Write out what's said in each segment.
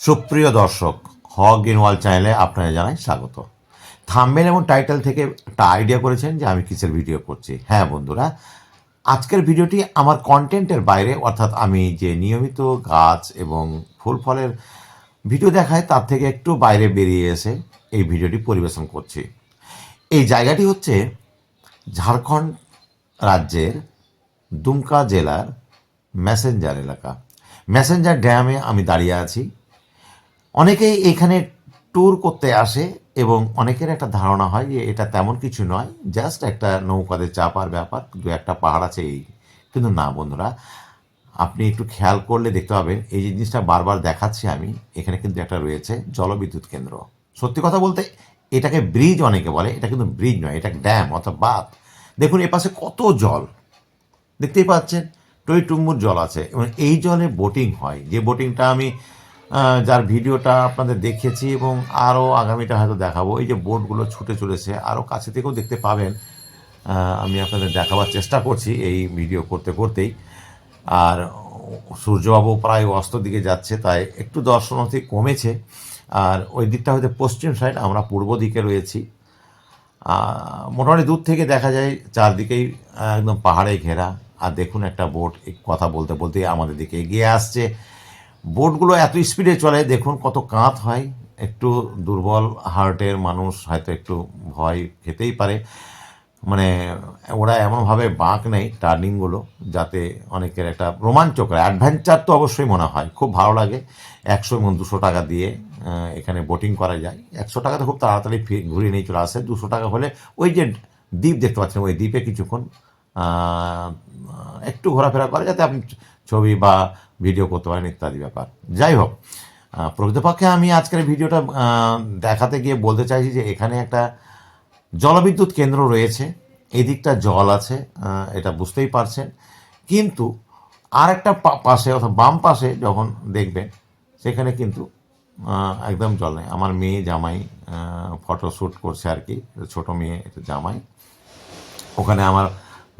সুপ্রিয় দর্শক, হক ইনওয়াল চ্যানেলে আপনারা জানাই স্বাগত। থাম্বেল এবং টাইটেল থেকে একটা আইডিয়া করেছেন যে আমি কিসের ভিডিও করছি। হ্যাঁ বন্ধুরা, আজকের ভিডিওটি আমার কন্টেন্টের বাইরে, অর্থাৎ আমি যে নিয়মিত গাছ এবং ফুল ফলের ভিডিও দেখায় তার থেকে একটু বাইরে বেরিয়ে এসে এই ভিডিওটি পরিবেশন করছি। এই জায়গাটি হচ্ছে ঝাড়খণ্ড রাজ্যের দুমকা জেলার ম্যাসেঞ্জার এলাকা। ম্যাসেঞ্জার ড্যামে আমি দাঁড়িয়ে আছি। অনেকেই এখানে ট্যুর করতে আসে এবং অনেকের একটা ধারণা হয় যে এটা তেমন কিছু নয় জাস্ট একটা নৌকাতে চাপার ব্যাপার, দু একটা পাহাড় আছে এই। কিন্তু না বন্ধুরা, আপনি একটু খেয়াল করলে দেখতে পাবেন, এই যে জিনিসটা বারবার দেখাচ্ছি আমি, এখানে কিন্তু একটা রয়েছে জলবিদ্যুৎ কেন্দ্র। সত্যি কথা বলতে, এটাকে ব্রিজ অনেকে বলে, এটা কিন্তু ব্রিজ নয়, এটা ড্যাম অর্থাৎ বাঁধ। দেখুন এপাশে কত জল। দেখতেই পাচ্ছেন, টই টুম্বুর জল আছে এবং এই জলে বোটিং হয়। যে বোটিংটা আমি যার ভিডিওটা আপনাদের দেখেছি এবং আরও আগামীটা হয়তো দেখাবো। এই যে বোটগুলো ছুটে চলেছে আরও কাছে থেকেও দেখতে পাবেন। আমি আপনাদের দেখাবার চেষ্টা করছি এই ভিডিও করতে করতেই। আর সূর্যবাবু প্রায় অস্ত দিকে যাচ্ছে, তাই একটু দর্শনার্থী কমেছে। আর ওই দিকটা হয়তো পশ্চিম সাইড আমরা পূর্ব দিকে রয়েছি। মোটামুটি দূর থেকে দেখা যায় চারদিকেই একদম পাহাড়ে ঘেরা। আর দেখুন একটা বোট কথা বলতে বলতে আমাদের দিকে এগিয়ে আসছে। বোটগুলো এত স্পিডে চলে, দেখুন কত কাঁত হয়। একটু দুর্বল হার্টের মানুষ হয়তো একটু ভয় খেতেই পারে। মানে ওরা এমনভাবে বাঁক নেই টার্নিংগুলো, যাতে অনেকের একটা রোমাঞ্চকর, অ্যাডভেঞ্চার তো অবশ্যই মনে হয়, খুব ভালো লাগে। একশো এবং দুশো টাকা দিয়ে এখানে বোটিং করা যায়। একশো টাকাতে খুব তাড়াতাড়ি ঘুরিয়ে নিয়ে চলে আসে। দুশো টাকা হলে ওই যে দ্বীপ দেখতে পাচ্ছেন, ওই দ্বীপে কিছুক্ষণ একটু ঘোরাফেরা করে, যাতে আপনি ছবি বা ভিডিও করতে পারেন ইত্যাদি ব্যাপার। যাই হোক প্রকৃতপক্ষে আমি আজকের ভিডিওটা দেখাতে গিয়ে বলতে চাইছি যে এখানে একটা জলবিদ্যুৎ কেন্দ্র রয়েছে। এদিকটা জল আছে এটা বুঝতেই পারছেন। কিন্তু আর একটা পাশে অর্থাৎ বাম পাশে যখন দেখবেন, সেখানে কিন্তু একদম জল নেই। আমার মেয়ে জামাই ফটো শ্যুট করছে আর কি, ছোট মেয়ে, এটা জামাই। ওখানে আমার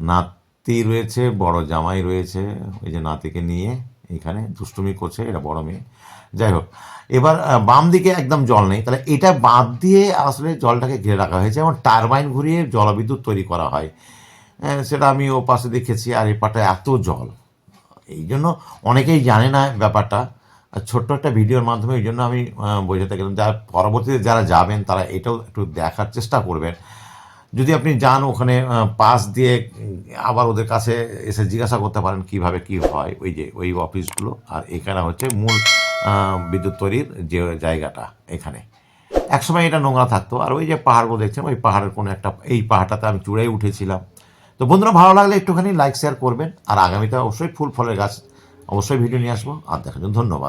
নাতি রয়েছে, বড় জামাই রয়েছে, ওই যে নাতিকে নিয়ে। এখানে দুষ্টুমি করছে, এটা বড় মেয়ে। যাই হোক, এবার বাম দিকে একদম জল নেই। তাহলে এটা বাদ দিয়ে আসলে জলটাকে ঘিরে রাখা হয়েছে এবং টারবাইন ঘুরিয়ে জলবিদ্যুৎ তৈরি করা হয়। সেটা আমি ও পাশে দেখেছি আর এই পাটা এত জল। এই জন্য অনেকেই জানে না ব্যাপারটা। ছোট্ট একটা ভিডিওর মাধ্যমে এই জন্য আমি বোঝাতে গেলাম, যারা পরবর্তীতে যারা যাবেন, তারা এটাও একটু দেখার চেষ্টা করবেন। যদি আপনি যান ওখানে পাস দিয়ে আবার ওদের কাছে এসে জিজ্ঞাসা করতে পারেন কীভাবে কি হয় ওই যে, ওই অফিসগুলো। আর এখানে হচ্ছে মূল বিদ্যুৎ তৈরির যে জায়গাটা এখানে। একসময় এটা নোংরা থাকতো। আর ওই যে পাহাড়গুলো দেখছেন, ওই পাহাড়ের কোনো একটা, এই পাহাড়টাতে আমি চূড়াই উঠেছিলাম। তো বন্ধুরা, ভালো লাগলে একটুখানি লাইক শেয়ার করবেন। আর আগামীতে অবশ্যই ফুল ফলের গাছ অবশ্যই ভিডিও নিয়ে আসব। আর দেখার জন্য ধন্যবাদ।